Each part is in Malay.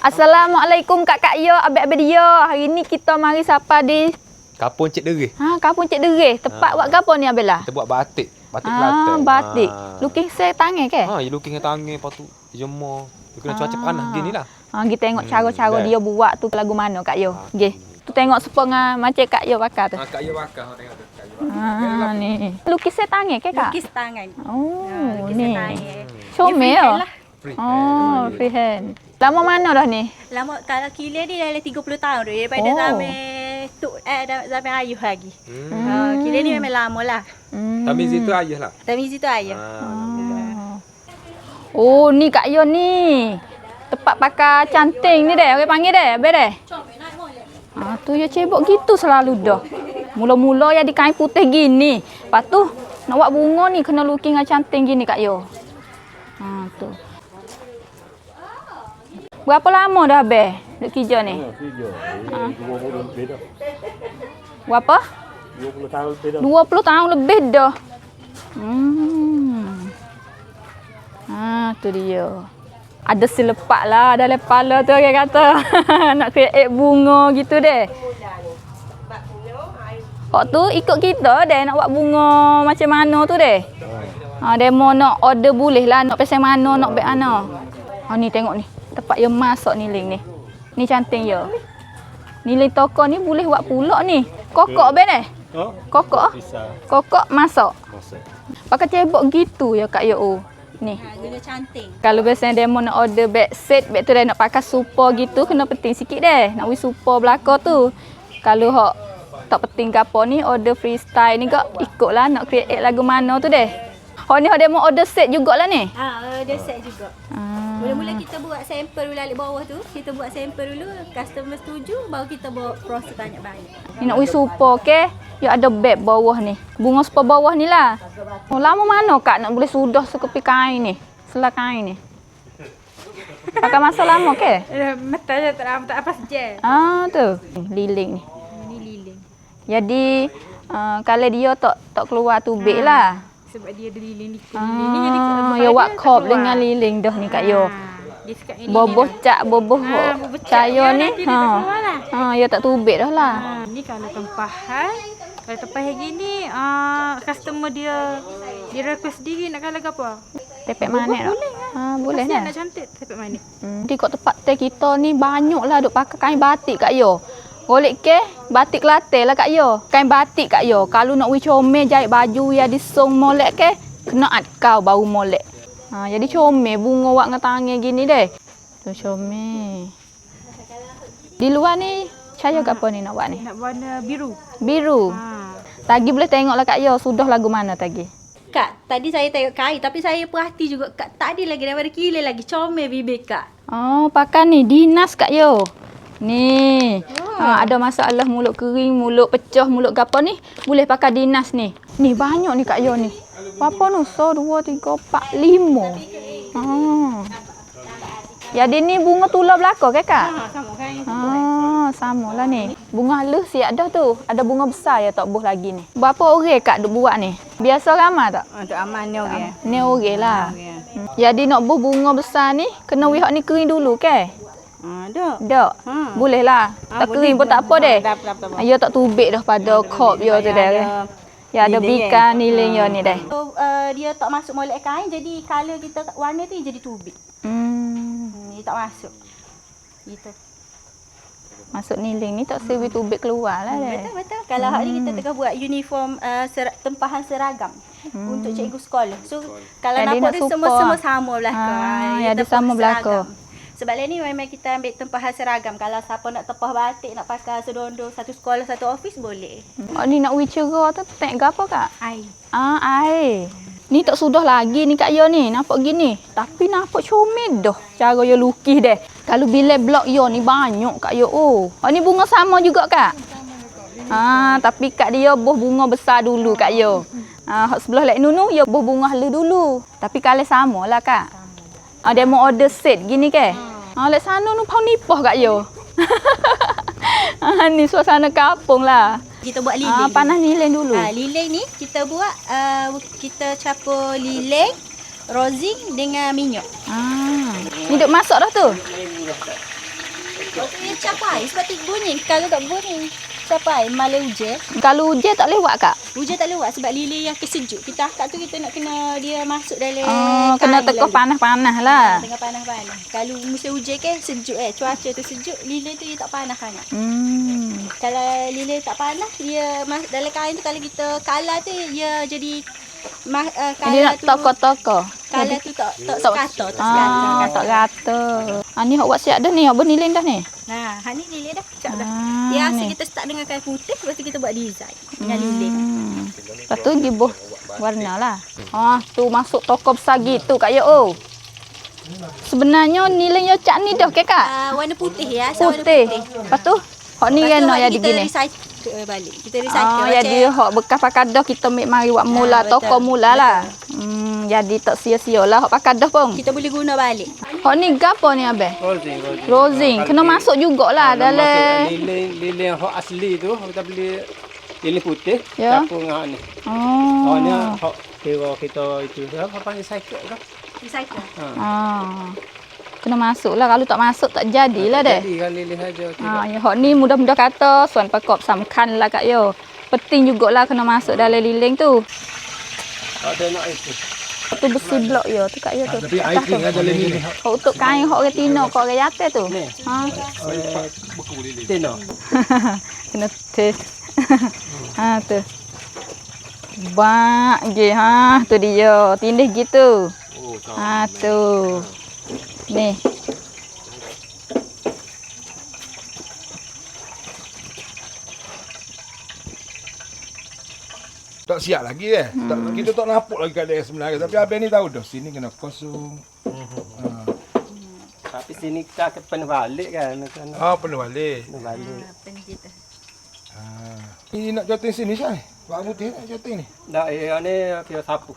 Assalamualaikum Kak Kak Yo, abek-abek dia. Hari ni kita mari sapa di Kapun Cik Derih. ha kampung Cik Derih. Tepat Ha. buat gapo ni Abela? Kita buat batik. Batik Ah, Kelantan. batik. Ah. Lukis saya tangan ke? Ha, you looking tangan lepas tu jemur. You kena cuaca Ah. panas gini lah. Ha, kita tengok Hmm, cara-cara dah. dia buat tu lagu mana Kak Yo. Ah, Nggih. Tu tengok sepengah macam Kak Yo bakar tu. Ha, Kak Yu bakar. Ha, tengok tu. Kak Ha, ni. Lukis saya tangan ke Kak? Lukis tangan. Oh, lukis ni. tangan. Comel Dia lah. Free. Oh, freehand. Lama mana dah ni? Lama kalau kilir ni dalam 30 tahun dah daripada Oh. zaman tu eh zaman ayuh lagi. Hmm. Hmm. Uh, kilir ni memang lama lah. Hmm. Tamiz itu ayah lah. Tamiz itu ayah. Ah. Oh, ni Kak Yo ni. Tempat pakai canting ni deh. Orang panggil deh. Habis deh. Ha, tu ya cebok gitu selalu dah. Mula-mula ya di kain putih gini. Lepas tu nak buat bunga ni kena lukis dengan canting gini Kak Yo. Ha, tu. Berapa lama dah habis duk kerja ni? Kerja. Ha. Dua puluh lebih dah. Berapa? Dua puluh tahun lebih dah. 20 tahun lebih dah. Hmm. Ha, tu dia. Ada selepak lah dalam kepala tu orang kata. Nak create bunga gitu deh. Kok tu ikut kita deh nak buat bunga macam mana tu deh. Ha, demo nak order boleh lah nak pesan mana nak beg mana. Ha ni tengok ni. Tempat yang masak ni ling ni. Ni cantik ya. Ni ling toko ni boleh buat pulak ni. Kokok ben eh? Oh, Kokok? bisa Kokok masak. masak. Pakai cebok gitu ya Kak Yo. Ni. Ha, guna canting. Kalau biasanya demo nak order bag set, bag tu dah nak pakai super gitu, kena penting sikit deh. Nak wis super belaka tu. Kalau hok tak penting apa ni, order freestyle ni kak ikutlah nak create lagu mana tu deh. Hok ni hok demo order set jugalah ni. Ha, dia set juga. Ah. Mula-mula kita buat sampel dulu alik bawah tu. Kita buat sampel dulu, customer setuju baru kita bawa proses banyak-banyak. Ni nak wis super ke? Ya ada bag bawah ni. Bunga super bawah ni lah. Oh, lama mana kak nak boleh sudah sekepi kain ni? Selai kain ni. Pakai masa lama ke? Mata je tak tak apa saja. Ah tu. Liling ni. Ni lilin. Jadi uh, kalau dia tak tak keluar tubik Ha. lah. Sebab dia ada lilin ni. Ah, ya wak kop dengan liling dah ni kak yo. Dia sekat ni Boboh cak boboh Ha, dia ni. keluar lah. Ha, ya tak tubik dah lah. Ha, ni kalau tempahan, kalau tempahan gini, uh, customer dia dia request sendiri nak kalau apa. Tepek manik tak? Ha, boleh lah. nak cantik tepek manik. Hmm. Di kat tempat teh kita ni banyak lah duk pakai kain batik kak yo. Golek ke batik Kelantan lah kak yo. Kain batik kak yo. Kalau nak wis comel jahit baju ya disong molek ke kena at kau bau molek. Ha, jadi comel bunga wak dengan tangan gini deh. Tu comel. Di luar ni cahaya ke apa ni nak buat ni? Nak warna biru. Biru. Ha. Tagi boleh tengok lah kak yo. Sudah lagu mana tagi? Kak, tadi saya tengok kain tapi saya perhati juga Kak tadi lagi daripada kilir lagi comel bibir Kak. Oh, pakai ni dinas kak yo. Ni. Ha, ada masalah mulut kering, mulut pecah, mulut gapo ni, boleh pakai dinas ni. Ni banyak ni kak yo ni. Berapa nu? So, dua, tiga, empat, lima. Ha. Jadi ni bunga tular belaka ke kak? Ha, sama kain. Ah, sama lah ni. Bunga halus siap dah tu. Ada bunga besar ya tak buh lagi ni. Berapa orang kak duk buat ni? Biasa ramai tak? Untuk aman ni okey. Ni orang lah. Jadi nak buh bunga besar ni, kena wihak ni kering dulu ke? Ha, dak. Tak. Ha. Boleh lah. Ah, tak kering pun tak apa deh. Ya tak tubik dah pada kop ya tu dah. Ya ada liling bikan kan? niling ya ni dah. So, uh, dia tak masuk molek kain jadi color kita warna tu jadi tubik. Hmm. Hmm, dia tak masuk. Gitu. Masuk niling ni tak sewi tubik keluar lah dah. Betul betul. Kalau hari ni kita tengah buat uniform uh, ser- tempahan seragam untuk cikgu sekolah. So kalau Jadi nampak nak dia semua-semua ah. sama belaka. Ah, dia ya, dia sama belaka. Sebab lain ni memang kita ambil tempahan seragam. Kalau siapa nak tempah batik, nak pakai sedondo satu sekolah, satu office boleh. Oh ni nak wicara tu tek gapo kak? Ai. Ah air. Ni tak sudah lagi ni Kak Yo ni. Nampak gini. Tapi nampak comel dah. Cara Yo lukis deh. Kalau bila blok Yo ni banyak Kak Yo. Oh. oh ni bunga sama juga Kak? Ah, tapi Kak dia buah bunga besar dulu Kak Yo. Ah, sebelah lek nunu Yo buah bunga hala dulu. Tapi kalau sama lah Kak. Ah, dia mau order set gini ke? Ah, lek sana nu pau nipah Kak Yo. ah, ni suasana kampung lah. Kita buat lilin. panas nilai dulu. Ah, lilin ni kita buat uh, kita capur lilin, rosin dengan minyak. Ah, ni duk masak dah tu. Waktu dia capai sebab tu bunyi. Kalau tak bunyi. Capai malah hujan. Kalau hujan tak lewat kak? Hujan tak lewat sebab lilin yang kesejuk. Kita akak tu kita nak kena dia masuk dalam Oh, kena lalu. panas-panas lah. Tengah panas-panas. Kalau musim hujan kan sejuk eh. Cuaca tu sejuk, lilin tu dia tak panas sangat. Hmm. Kalau lilin tak panas, dia mas- dalam kain tu kalau kita kala tu dia jadi ma- uh, Dia nak kala tu tokoh-tokoh. kala tu tak tak Tak- sekata, tak sekata. Ah, tak rata. Ah, ni hok buat siap dah ni. Hok bernilin dah ni. Nah, ha ni lilin dah. Cak dah. Dia asal ni. kita start dengan kain putih, lepas tu kita buat design dengan lilin. Hmm. Lepas tu gibuh warna lah. Ah, tu masuk toko besar gitu Kak Yo. Oh. Sebenarnya nilai yo cak ni dah ke Kak? Ah, warna putih ya, asal warna Putih. putih. Lepas tu hok ni kan jadi kita gini. recycle balik. Kita recycle Oh, macam jadi hok bekas pakai dah kita ambil mari buat mula Ah, betul. toko mula lah. Hmm, jadi tak sia-sia lah hok pakai dah pun. kita boleh guna balik. Hok ni gapo ni abe? Rolling. Rosing. Kena masuk jugalah dalam. Lilin, lilin hok asli tu, kita beli lilin putih, Ya. campur dengan hak ni. Oh. Hak ni hok kira kita itu. Apa panggil cycle ke? Recycle. Ha. Ah. Kena masuk lah. Kalau tak masuk tak jadilah deh. Jadi kan lilin saja. Ha, ya, hok ni mudah-mudah kata suan pakop samkan lah kak yo. Penting jugalah kena masuk dalam liling tu. Ada nak itu. Tu besi blok yo tu kak yo tu. Tapi air king ada lilin. Hok untuk kain hok retino kok ke yate tu. Ni. Ha. Tino. kena test. ha tu. Bak je ha tu dia. Tindih gitu. Oh, Ha tu. Ni. Tak siap lagi eh. Tak, kita tak nampak lagi keadaan sebenarnya. Tapi abang ni tahu dah. Sini kena kosong. ha. Tapi sini kita pernah balik kan. Ah, penuh balik. pernah balik. Ha. Ni nak jotin sini Syai. Pak putih nak jotin ni. Dah, eh, ni kira sapu.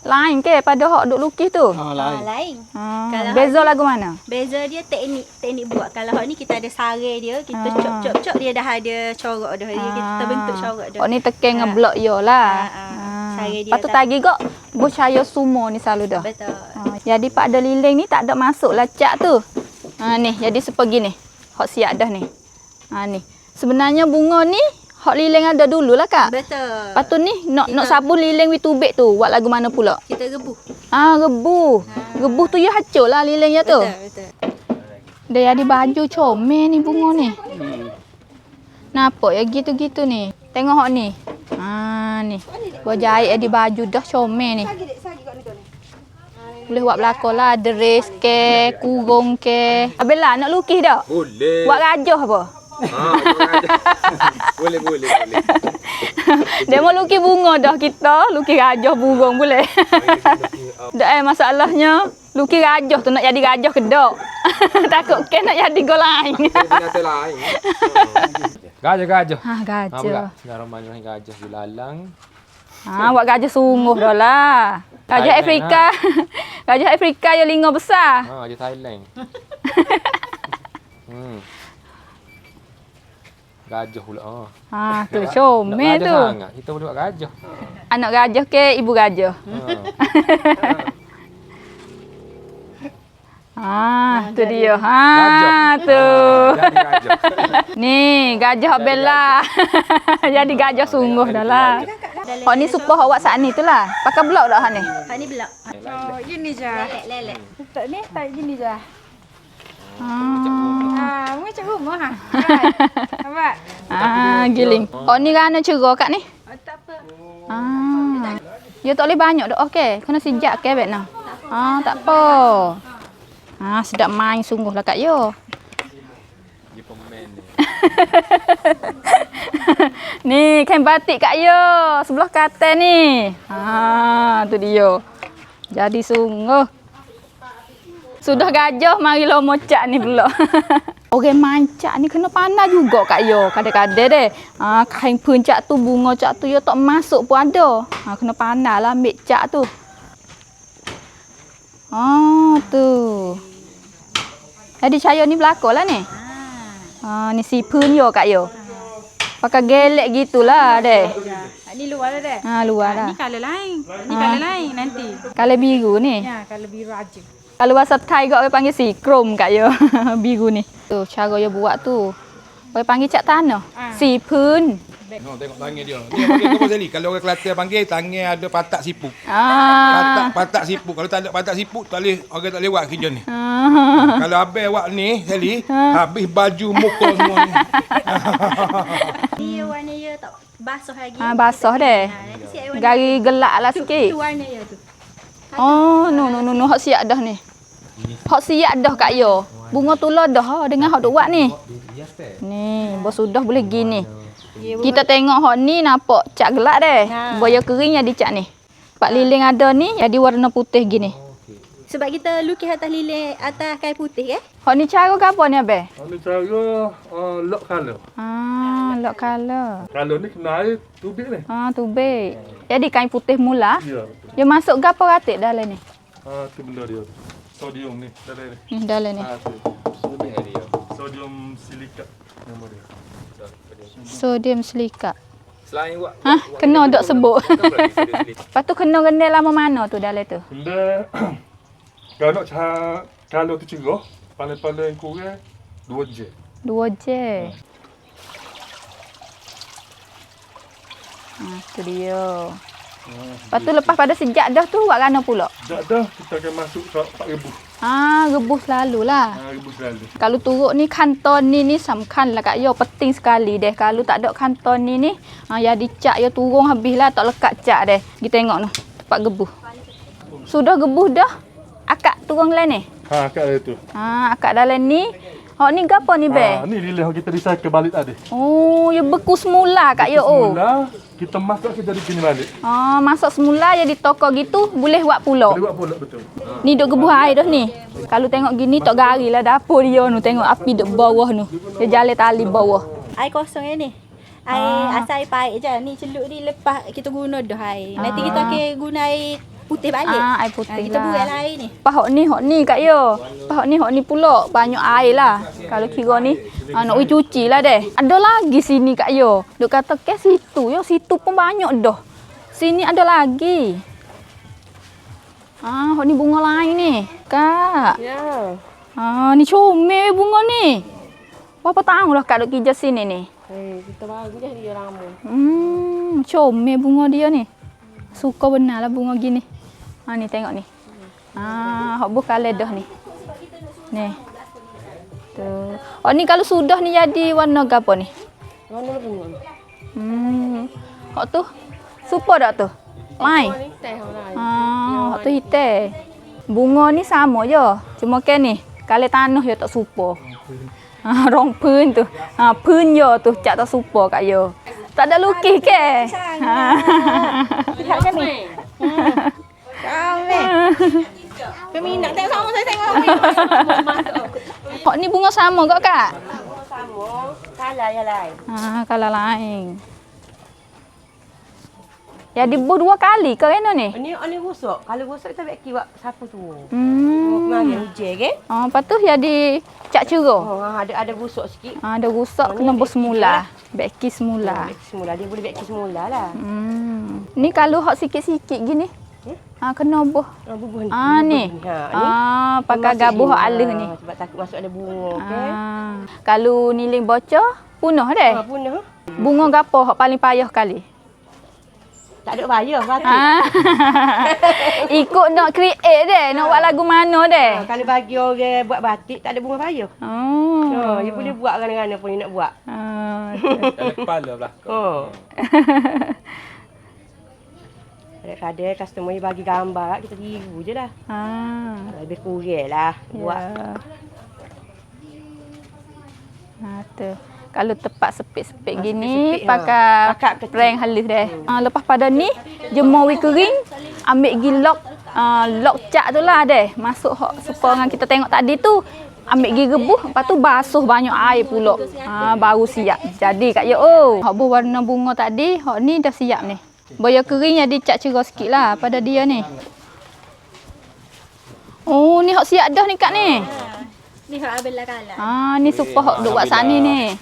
Lain ke pada hok duk lukis tu? Ha, Ah, lain. lain. Ha. Kalau Beza lagu mana? Beza dia teknik teknik buat. Kalau hak ni kita ada sare dia, kita Ah. cop cop cop dia dah ada corak dah. Dia kita bentuk corak dah. Oh ni tekan dengan Ha. blok yo lah. Ha, ha. Cara dia Lepas tu tak- tagi kok bercaya semua ni selalu dah. Betul. Ha, jadi pada liling ni tak ada masuk lah cak tu. Ha ni jadi sepegi ni. Hok siap dah ni. Ha ni. Sebenarnya bunga ni hok liling ada dulu lah kak. Betul. Lepas tu ni nak nak sabun liling with tubik tu. Buat lagu mana pula? Kita rebuh. Ah rebuh. Rebuh tu ya hancur lah liling ya tu. Betul, betul. Dia ada baju comel ni bunga ni. Nampak ya gitu-gitu ni. Tengok hok ni. Ha ni. Gua jahit di baju dah comel ni. Boleh buat belakang lah. Dress ke, kurung ke. Abela nak lukis dah? Boleh. Buat gajah apa? Ha, boleh, boleh, boleh. Dia mau lukis bunga dah kita. Lukis gajah burung boleh. Dah eh masalahnya. Lukis gajah tu nak jadi gajah kedok. Takut ke nak jadi gol lain. Binatang lain. Gajah-gajah. ha Ha, gajah. Bismillahirrahmanirrahim. Gajah bulalang. Ha, buat gajah sungguh dah lah. Gajah Thailand, Afrika. gajah Afrika yang lingo besar. Ha, gajah Thailand. hmm. Gajah pula. Ha. Ha, tu comel gajah tu. sangat. Kita boleh buat gajah. Anak gajah ke ibu gajah? Ha. Ha, tu dia. Ha, Gajah. tu. Jadi gajah. Ni, gajah Bella. Jadi gajah sungguh dah lah. Oh, ni super awak saat ni tu lah. Pakai blok dah hak ni. Hak ni belak. Oh, gini je. Lelek, lelek. Tak ni, tak gini je. Ha. Ah, macam rumah ha. Nampak? Ah, giling. Oh, ni rana cerah kat ni. Oh, tak apa. Ah. Ya tak boleh banyak dah. Okey, kena sejak ke bet nah. Ah, tak apa. Ah, sedap main sungguh lah Kak Yo. Dia pemain ni. ni kain batik Kak Yo. Sebelah katil ni. Ah, tu dia. Jadi sungguh. Sudah gajah, mari lo mocak ni pula. Orang mancak ni kena pandai juga Kak Yo. Kadang-kadang deh. Ah, kain puncak tu, bunga cak tu, ya tak masuk pun ada. Ah, kena pandai lah ambil cak tu. Oh, tu. Jadi cahaya ni belakang lah ni. Ah, ni si pun yo Kak Yo. Pakai gelek gitulah deh. Ah, Ni luar dah dah. Ha, luar Ah, dah. Ni colour lain. Ni colour lain nanti. Kalau biru ni. Ya, kalau biru aja. Kalau bahasa Thai kau orang panggil si krom kat yo. Biru ni. Tu cara yo buat tu. Orang panggil cak tanah. Si pun. No, tengok tangan dia. Dia panggil Sally? Kalau orang Kelantan panggil tangan ada patak siput. Patak Ah. patak siput. Kalau tak ada patak siput tak boleh orang tak lewat kerja ni. Ah. Kalau habis awak ni Sally, habis baju muka semua ni. Dia warna dia tak basuh lagi. Ah, basah deh. Ha. Gari gelak lah tu, sikit. tu warna dia tu. Oh, no no no no hok siap dah ni. Hok siap dah kak yo. Bunga tular dah ha, dengan hok duk buat ni. Ni, bos sudah boleh gini. Kita tengok hok ni nampak cat gelak deh. Ha. Boya kering jadi cat ni. Pak lilin ada ni jadi warna putih gini. Sebab kita lukis atas lilin atas kain putih eh. Hok ni cara ke apa ni abe? Ini cara uh, lock color. Ah, lock color. Color ni kena air tubik ni. Ah, tubik. Jadi kain putih mula. Ya. Dia masuk gapo ratik dalam ni? Ah, tu benda dia. Sodium ni. Dalam ni. Ni dalam ni. Ah, tu. Sudah dia. Sodium silikat nama dia. Sodium silikat. Selain buat. Ha, kena dok sebut. Lepas tu kena rendal lama mana tu dalam tu? Benda kalau nak cara color tu cerah, paling-paling kurang 2 jam. Dua je. Ha, tu dia. Lepas tu lepas pada sejak dah tu buat rana pula. Tak dah, kita akan masuk ke 4000. Ha, rebus selalu lah. Ah, 1000 selalu. Kalau turut ni kanton ni ni samkan lah Kak Yo. Penting sekali deh. Kalau tak ada kanton ni ni, ha, jadi cak yo turun habis lah. Tak lekat cak deh. Kita tengok noh. Tempat gebuh. Sudah gebuh dah. Akak turun lain ni. Ha, kat dia tu. Ha, akak dalam ni. Hok ni gapo ni be? Ha, ni lilin yang kita recycle balik tadi. Oh, ya beku semula Kak Yo. Oh. Semula, kita masak kita jadi gini balik. Ah, masak semula jadi toko gitu boleh buat pula. Boleh buat pula betul. Ni duk gebuh air dah ni. Kalau tengok gini tak gari lah dapur dia nu. Tengok api duk bawah nu. Dia jalan tali bawah. Air kosong yang ni. Air Ah. asal air pahit je. Ni celup ni lepas kita guna dah air. Nanti kita akan guna air putih balik. Ah, air Ha, putih kita buat lah. air ni. Pahok ni, hok ni Kak Yo. Pahok ni, hok ni pula. Banyak air lah. Kalau kira ni, ah, nak cuci lah deh. Ada lagi sini Kak Yo. Duk kata ke situ. Yo, situ pun banyak dah. Sini ada lagi. Ah, hok ni bunga lain ni. Kak. Ya. Ah, ni comel bunga ni. Berapa tahun dah Kak duk kerja sini ni? Eh, kita baru je dia lama. Hmm, comel bunga dia ni. Suka benar lah bunga gini. Ha ni tengok ni. Ah, hok buh kala dah ni. Ni. Tu. Oh ni kalau sudah ni jadi warna gapo ni? Mana lu punya? Hmm. Hok tu. Super tak tu? Ni orang. Ah, hok tu hitam. Bunga ni sama je. Cuma kan ni, kalau tanah yo tak super. Ha, rong pun tu. Ha, pun yo tu cak tak super kat yo. Tak ada lukis ke? Ha. Lihat kan ni. Ramai. Peminat tengok sama saya tengok. Hok ni bunga sama kak kak? Sama. Salah yang lain. Ha, kalau lain. Ya dibuh dua kali ke kena ni? Ni ni busuk. Kalau busuk kita beki buat sapu tu. Hmm. Mari hujan ke? Oh, lepas tu jadi cak cerah. Oh, ada ada busuk sikit. Ha, ada rusak kena bos semula. Beki semula. Beki semula. Dia boleh beki semula lah. Hmm. Ni kalau hok sikit-sikit gini. Ha, kena buh. Ah, bubuh ni. Ah bubuh ni. Ha, ni. Ah, pakai gabuh alih ni. Ah, Sebab takut masuk ada bunga ke. Ah. Kalau niling bocor, punah deh. Ha, punah. Bunga gapo hok paling payah kali? Tak ada bayar batik. Ah. Ikut nak create deh, nak buat lagu mana deh. Ha, kalau bagi orang buat batik tak ada bunga payah. Oh. Ha, dia boleh buat mana-mana pun dia nak buat. Ah. Ada kepala belakang. Oh. Kadang-kadang customer dia bagi gambar kita tiru je lah. ah. Lebih kurang lah buat. Ya. Ha tu. Kalau tepat sepit-sepit Ah, gini ha. pakai Pakat kecil. prank halus deh. Ha, lepas pada ni jemur wi kering, ambil gi lock uh, lock cak tu lah deh. Masuk hok seporangan kita tengok tadi tu ambil gi rebuh, lepas tu basuh banyak air pula. Ha, baru siap. Jadi kat yo oh. Hok buh warna bunga tadi, hok ni dah siap ni. Boya kering jadi cat cerah sikit lah pada dia ni. Oh, ni hok siap dah ni kak ni. Ni hak abel lah kalah. Ah, ni super hot duk buat sana ni.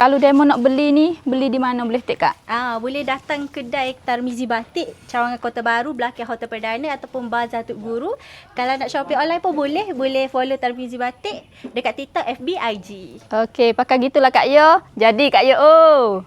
Kalau demo nak beli ni, beli di mana boleh tak Kak? Ah, boleh datang kedai Tarmizi Batik, Cawangan Kota Baru, belakang Hotel Perdana ataupun Bazar Tuk Guru. Kalau nak shopping online pun boleh, boleh follow Tarmizi Batik dekat TikTok, FB, IG. Okey, pakai gitulah Kak Yo. Jadi Kak Yo. Oh.